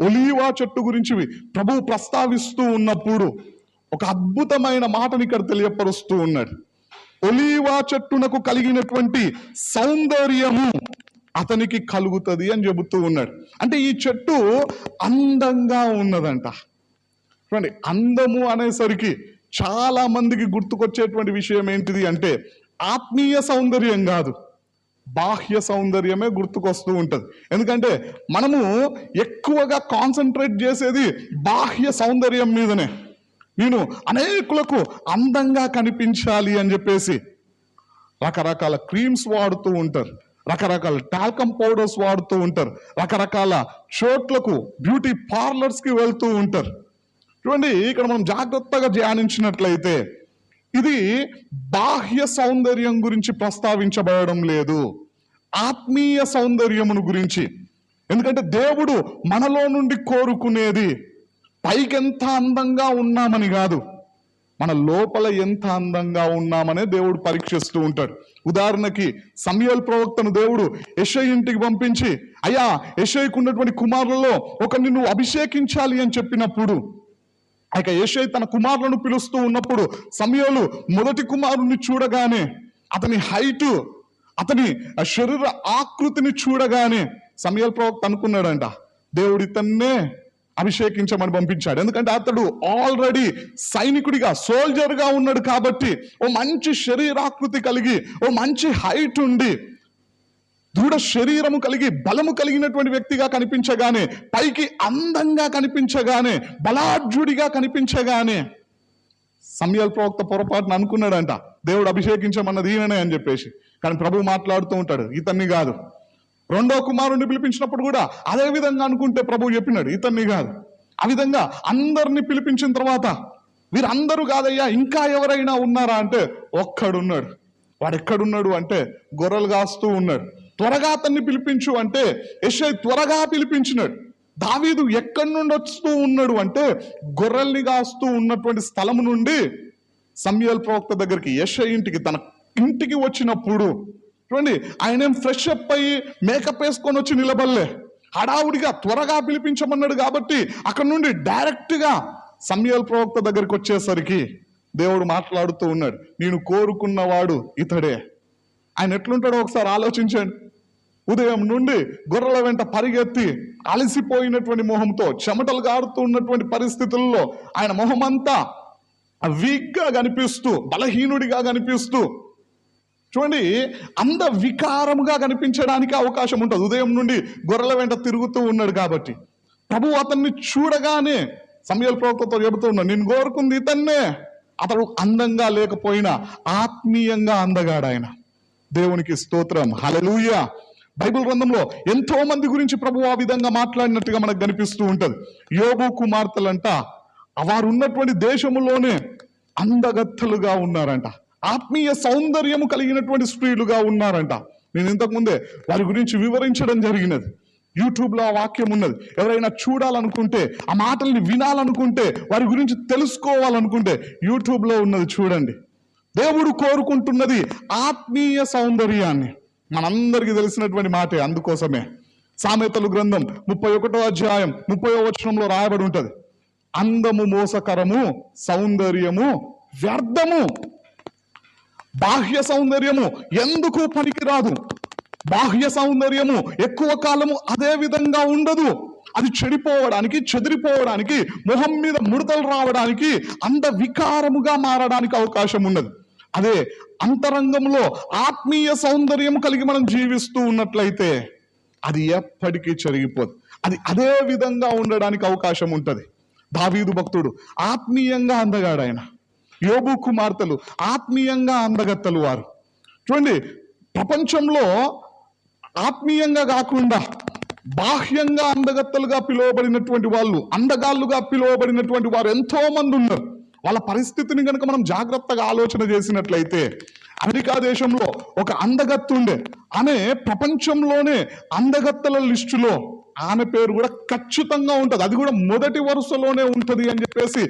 ఒలీవా చెట్టు గురించి ప్రభువు ప్రస్తావిస్తూ ఉన్నప్పుడు ఒక అద్భుతమైన మాటని ఇక్కడ తెలియపరుస్తూ ఉన్నాడు. ఒలీవా చెట్టునకు కలిగినటువంటి సౌందర్యము అతనికి కలుగుతుంది అని చెబుతూ ఉన్నాడు. అంటే ఈ చెట్టు అందంగా ఉన్నదంట. చూడండి అందము అనేసరికి చాలా మందికి గుర్తుకొచ్చేటువంటి విషయం ఏంటిది అంటే ఆత్మీయ సౌందర్యం కాదు. బాహ్య సౌందర్యమే గుర్తుకొస్తూ ఉంటుంది. ఎందుకంటే మనము ఎక్కువగా కాన్సన్ట్రేట్ చేసేది బాహ్య సౌందర్యం మీదనే. నేను అనేకులకు అందంగా కనిపించాలి అని చెప్పేసి రకరకాల క్రీమ్స్ వాడుతూ ఉంటారు. రకరకాల టాల్కమ్ పౌడర్స్ వాడుతూ ఉంటారు. రకరకాల చోట్లకు బ్యూటీ పార్లర్స్కి వెళ్తూ ఉంటారు. చూడండి ఇక్కడ మనం జాగ్రత్తగా ధ్యానించినట్లయితే ఇది బాహ్య సౌందర్యం గురించి ప్రస్తావించబడడం లేదు. ఆత్మీయ సౌందర్యమును గురించి. ఎందుకంటే దేవుడు మనలో నుండి కోరుకునేది పైకెంత అందంగా ఉన్నామని కాదు. మన లోపల ఎంత అందంగా ఉన్నామనే దేవుడు పరీక్షిస్తూ ఉంటాడు. ఉదాహరణకి సమయల్ ప్రవక్తను దేవుడు యెషయి ఇంటికి పంపించి అయ్యా యశయ్యకు ఉన్నటువంటి కుమారులలో ఒకరిని నువ్వు అభిషేకించాలి అని చెప్పినప్పుడు ఇక యెషయి తన కుమారులను పిలుస్తూ ఉన్నప్పుడు సమయంలో మొదటి కుమారుని చూడగానే అతని హైటు అతని శరీర ఆకృతిని చూడగానే సమయల్ ప్రవక్త అనుకున్నాడంట దేవుడు ఇతన్నే అభిషేకించమని పంపించాడు. ఎందుకంటే అతడు ఆల్రెడీ సైనికుడిగా సోల్జర్గా ఉన్నాడు కాబట్టి ఓ మంచి శరీరాకృతి కలిగి ఓ మంచి హైట్ ఉండి దృఢ శరీరము కలిగి బలము కలిగినటువంటి వ్యక్తిగా కనిపించగానే పైకి అందంగా కనిపించగానే బలాఢ్యుడిగా కనిపించగానే సమయాల ప్రవక్త పొరపాటున అనుకున్నాడంట దేవుడు అభిషేకించమన్నది ఈయననే అని చెప్పేసి. కానీ ప్రభు మాట్లాడుతూ ఉంటాడు ఇతన్ని కాదు. రెండో కుమారుణ్ణి పిలిపించినప్పుడు కూడా అదే విధంగా అనుకుంటే ప్రభు చెప్పినాడు ఇతన్ని కాదు. ఆ విధంగా అందరిని పిలిపించిన తర్వాత వీరందరూ కాదయ్యా ఇంకా ఎవరైనా ఉన్నారా? అంటే ఒక్కడున్నాడు. వాడు ఎక్కడున్నాడు అంటే గొర్రెలు కాస్తూ ఉన్నాడు. త్వరగా అతన్ని పిలిపించు అంటే యషై త్వరగా పిలిపించినాడు. దావీదు ఎక్కడి నుండి వస్తూ ఉన్నాడు అంటే గొర్రెల్ని కాస్తూ ఉన్నటువంటి స్థలము నుండి సమయల్ ప్రవక్త దగ్గరికి యశ ఇంటికి తన ఇంటికి వచ్చినప్పుడు చూడండి ఆయన ఏం ఫ్రెష్ అప్ అయ్యి మేకప్ వేసుకొని వచ్చి నిలబడలే. హడావుడిగా త్వరగా పిలిపించమన్నాడు కాబట్టి అక్కడ నుండి డైరెక్ట్గా సమయల్ ప్రవక్త దగ్గరికి వచ్చేసరికి దేవుడు మాట్లాడుతూ ఉన్నాడు. నేను కోరుకున్నవాడు ఇతడే. ఆయన ఎట్లుంటాడో ఒకసారి ఆలోచించండి. ఉదయం నుండి గొర్రెల వెంట పరిగెత్తి అలసిపోయినటువంటి మొహంతో చెమటలు గారుతూ ఉన్నటువంటి పరిస్థితుల్లో ఆయన మొహమంతా వీక్గా కనిపిస్తూ బలహీనుడిగా కనిపిస్తూ చూడండి అంద వికారముగా కనిపించడానికి అవకాశం ఉంటుంది. ఉదయం నుండి గొర్రెల వెంట తిరుగుతూ ఉన్నాడు కాబట్టి. ప్రభు అతన్ని చూడగానే సమయాల ప్రవక్తతో చెబుతూ ఉన్నాడు నేను కోరుకుంది ఇతన్నే. అతడు అందంగా లేకపోయినా ఆత్మీయంగా అందగాడు ఆయన. దేవునికి స్తోత్రం. హలలుయ బైబిల్ గ్రంథంలో ఎంతో మంది గురించి ప్రభు ఆ విధంగా మాట్లాడినట్టుగా మనకు కనిపిస్తూ ఉంటది. యోగు కుమార్తెలంట వారు ఉన్నటువంటి దేశములోనే అందగత్తలుగా ఉన్నారంట. ఆత్మీయ సౌందర్యము కలిగినటువంటి స్త్రీలుగా ఉన్నారంట. నేను ఇంతకు ముందే వారి గురించి వివరించడం జరిగినది. యూట్యూబ్లో ఆ వాక్యం ఉన్నది. ఎవరైనా చూడాలనుకుంటే ఆ మాటల్ని వినాలనుకుంటే వారి గురించి తెలుసుకోవాలనుకుంటే యూట్యూబ్లో ఉన్నది చూడండి. దేవుడు కోరుకుంటున్నది ఆత్మీయ సౌందర్యాన్ని. మనందరికీ తెలిసినటువంటి మాటే అందుకోసమే. సామెతలు గ్రంథం ముప్పై ఒకటో అధ్యాయం ముప్పై వచనంలో రాయబడి ఉంటది. అందము మోసకరము సౌందర్యము వ్యర్థము. బాహ్య సౌందర్యము ఎందుకు పనికిరాదు? బాహ్య సౌందర్యము ఎక్కువ కాలము అదే విధంగా ఉండదు. అది చెడిపోవడానికి చెదిరిపోవడానికి మొహం మీద ముడతలు రావడానికి అంత వికారముగా మారడానికి అవకాశం ఉన్నది. అదే అంతరంగంలో ఆత్మీయ సౌందర్యం కలిగి మనం జీవిస్తూ ఉన్నట్లయితే అది ఎప్పటికీ చెరిగిపోదు. అది అదే విధంగా ఉండడానికి అవకాశం ఉంటుంది. దావీదు భక్తుడు ఆత్మీయంగా అందగాడు ఆయన యోగు కుమార్తెలు ఆత్మీయంగా అందగత్తలు వారు. చూడండి ప్రపంచంలో ఆత్మీయంగా కాకుండా బాహ్యంగా అందగత్తలుగా పిలువబడినటువంటి వాళ్ళు అందగాళ్ళుగా పిలువబడినటువంటి వారు ఎంతో మంది ఉన్నారు. వాళ్ళ పరిస్థితిని కనుక మనం జాగ్రత్తగా ఆలోచన చేసినట్లయితే అమెరికా దేశంలో ఒక అందగత్తు ఉండే ఆమె ప్రపంచంలోనే అందగత్తల లిస్టులో ఆమె పేరు కూడా ఖచ్చితంగా ఉంటుంది. అది కూడా మొదటి వరుసలోనే ఉంటుంది అని చెప్పేసి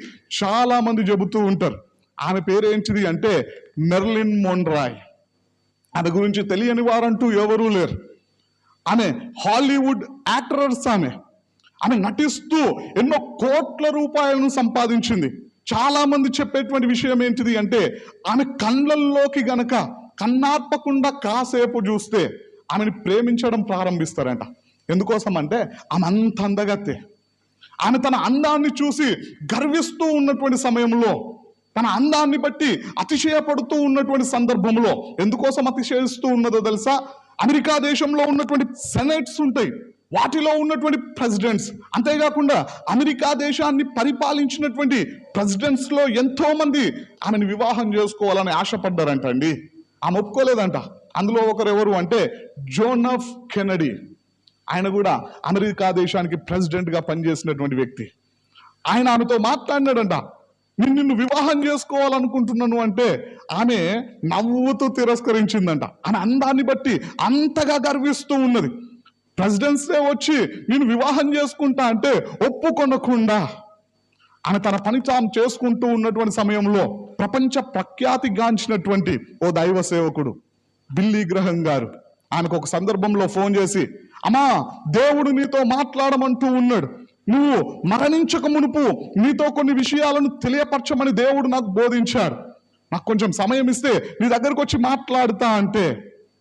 చాలా మంది చెబుతూ ఉంటారు. ఆమె పేరు ఏంటిది అంటే మెర్లిన్ మోన్రాయ్. ఆమె గురించి తెలియని వారంటూ ఎవరూ లేరు. ఆమె హాలీవుడ్ యాక్టరర్స్ ఆమె. ఆమె నటిస్తూ ఎన్నో కోట్ల రూపాయలను సంపాదించింది. చాలా మంది చెప్పేటువంటి విషయం ఏంటిది అంటే ఆమె కళ్ళల్లోకి గనక కన్నార్పకుండా కాసేపు చూస్తే ఆమెను ప్రేమించడం ప్రారంభిస్తారంట. ఎందుకోసం అంటే ఆమె అంత అందగత్తే. ఆమె తన అందాన్ని చూసి గర్విస్తూ ఉన్నటువంటి సమయంలో తన అందాన్ని బట్టి అతిశయపడుతూ ఉన్నటువంటి సందర్భంలో ఎందుకోసం అతిశయిస్తూ ఉన్నదో తెలుసా? అమెరికా దేశంలో ఉన్నటువంటి సెనేట్స్ ఉంటాయి. వాటిలో ఉన్నటువంటి ప్రెసిడెంట్స్ అంతేకాకుండా అమెరికా దేశాన్ని పరిపాలించినటువంటి ప్రెసిడెంట్స్లో ఎంతోమంది ఎంతో మంది ఆమెను వివాహం చేసుకోవాలని ఆశపడ్డారంట అండి ఆమె ఒప్పుకోలేదంట. అందులో ఒకరు ఎవరు అంటే జోనఫ్ కెనడీ ఆయన కూడా అమెరికా దేశానికి ప్రెసిడెంట్గా పనిచేసినటువంటి వ్యక్తి. ఆయన ఆమెతో మాట్లాడినాడంట. నేను నిన్ను వివాహం చేసుకోవాలనుకుంటున్నాను అంటే ఆమె నవ్వుతూ తిరస్కరించిందంట. ఆమె అందాన్ని బట్టి అంతగా గర్విస్తూ ఉన్నది. ప్రెసిడెన్సే వచ్చి నేను వివాహం చేసుకుంటా అంటే ఒప్పుకొనకుండా ఆమె తన పని తాము చేసుకుంటూ ఉన్నటువంటి సమయంలో ప్రపంచ ప్రఖ్యాతి గాంచినటువంటి ఓ దైవ సేవకుడు బిల్లీ గ్రహం గారు ఆమెకు ఒక సందర్భంలో ఫోన్ చేసి అమ్మా దేవుడు నీతో మాట్లాడమంటూ ఉన్నాడు. నువ్వు మరణించక మునుపు నీతో కొన్ని విషయాలను తెలియపరచమని దేవుడు నాకు బోధించాడు నాకు కొంచెం సమయం ఇస్తే నీ దగ్గరకు వచ్చి మాట్లాడుతా అంటే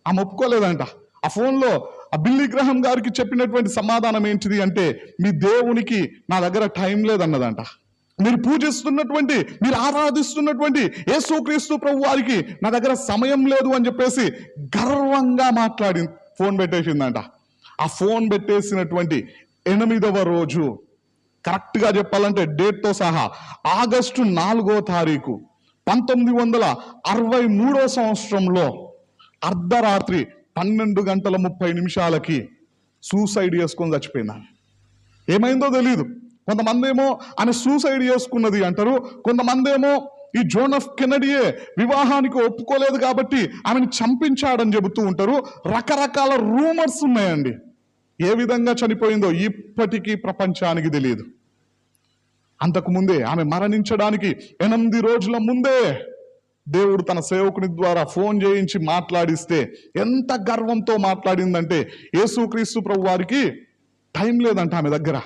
ఆమె ఒప్పుకోలేదంట. ఆ ఫోన్లో ఆ బిల్లీ గ్రహం గారికి చెప్పినటువంటి సమాధానం ఏంటిది అంటే మీ దేవునికి నా దగ్గర టైం లేదన్నదంట. మీరు పూజిస్తున్నటువంటి మీరు ఆరాధిస్తున్నటువంటి యేసుక్రీస్తు ప్రభు వారికి నా దగ్గర సమయం లేదు అని చెప్పేసి గర్వంగా మాట్లాడి ఫోన్ పెట్టేసిందంట. ఆ ఫోన్ పెట్టేసినటువంటి ఎనిమిదవ రోజు కరెక్ట్గా చెప్పాలంటే డేట్తో సహా ఆగస్టు నాలుగో తారీఖు పంతొమ్మిది వందల అరవై మూడో సంవత్సరంలో అర్ధరాత్రి పన్నెండు గంటల ముప్పై నిమిషాలకి సూసైడ్ చేసుకొని చచ్చిపోయినా ఏమైందో తెలియదు కొంతమంది ఏమో ఆమె సూసైడ్ చేసుకున్నది అంటారు. కొంతమంది ఏమో ఈ జోనఫ్ కెనడియే వివాహానికి ఒప్పుకోలేదు కాబట్టి ఆమెను చంపించాడని చెబుతూ ఉంటారు. రకరకాల రూమర్స్ ఉన్నాయండి. ఏ విధంగా చనిపోయిందో ఇప్పటికీ ప్రపంచానికి తెలియదు అంతకు ముందే ఆమె మరణించడానికి ఎనిమిది రోజుల ముందే దేవుడు తన సేవకుని ద్వారా ఫోన్ చేయించి మాట్లాడిస్తే ఎంత గర్వంతో మాట్లాడిందంటే యేసుక్రీస్తు ప్రభు వారికి టైం లేదంట ఆమె దగ్గర.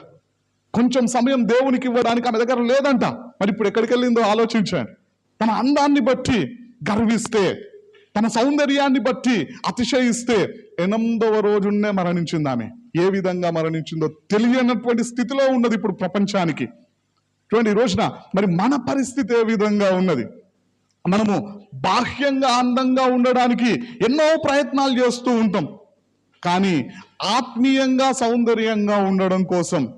కొంచెం సమయం దేవునికి ఇవ్వడానికి ఆమె దగ్గర లేదంట. మరి ఇప్పుడు ఎక్కడికి వెళ్ళిందో ఆలోచించాను తన అందాన్ని బట్టి గర్విస్తే తన సౌందర్యాన్ని బట్టి అతిశయిస్తే ఎనిమిదవ రోజునే మరణించింది ఆమె. ఏ విధంగా మరణించిందో తెలియనటువంటి స్థితిలో ఉన్నది ఇప్పుడు ప్రపంచానికి. చూడండి ఈ రోజున మరి మన పరిస్థితి ఏ విధంగా ఉన్నది? మనము బాహ్యంగా అందంగా ఉండడానికి ఎన్నో ప్రయత్నాలు చేస్తూ ఉంటాం. కానీ ఆత్మీయంగా సౌందర్యంగా ఉండడం కోసం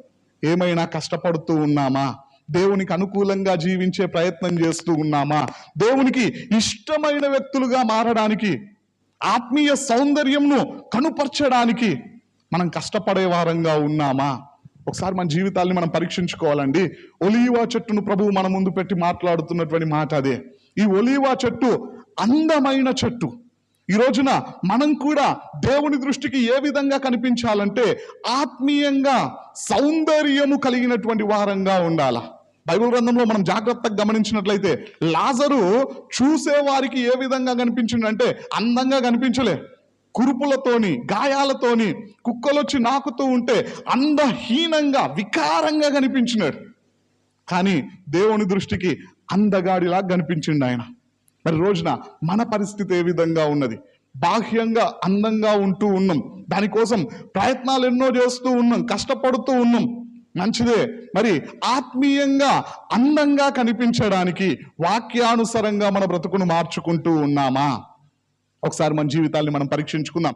ఏమైనా కష్టపడుతూ ఉన్నామా? దేవునికి అనుకూలంగా జీవించే ప్రయత్నం చేస్తూ ఉన్నామా? దేవునికి ఇష్టమైన వ్యక్తులుగా మారడానికి ఆత్మీయ సౌందర్యంను కనుపరచడానికి మనం కష్టపడే వారంగా ఉన్నామా? ఒకసారి మన జీవితాల్ని మనం పరీక్షించుకోవాలండి. ఒలీవా చెట్టును ప్రభువు మన ముందు పెట్టి మాట్లాడుతున్నటువంటి మాట అదే. ఈ ఒలీవా చెట్టు అందమైన చెట్టు. ఈ రోజున మనం కూడా దేవుని దృష్టికి ఏ విధంగా కనిపించాలంటే ఆత్మీయంగా సౌందర్యము కలిగినటువంటి వారంగా ఉండాల. బైబిల్ గ్రంథంలో మనం జాగ్రత్తగా గమనించినట్లయితే లాజరు చూసే వారికి ఏ విధంగా కనిపించిందంటే అందంగా కనిపించలే. కురుపులతోని గాయాలతోని కుక్కలొచ్చి నాకుతూ ఉంటే అందహీనంగా వికారంగా కనిపించినాడు. కానీ దేవుని దృష్టికి అందగాడిలా కనిపించిండు ఆయన. మరి రోజున మన పరిస్థితి ఏ విధంగా ఉన్నది? బాహ్యంగా అందంగా ఉంటూ ఉన్నాం. దానికోసం ప్రయత్నాలు ఎన్నో చేస్తూ ఉన్నాం కష్టపడుతూ ఉన్నాం. మంచిదే. మరి ఆత్మీయంగా అందంగా కనిపించడానికి వాక్యానుసరంగా మన బ్రతుకును మార్చుకుంటూ ఉన్నామా? ఒకసారి మన జీవితాల్ని మనం పరీక్షించుకుందాం.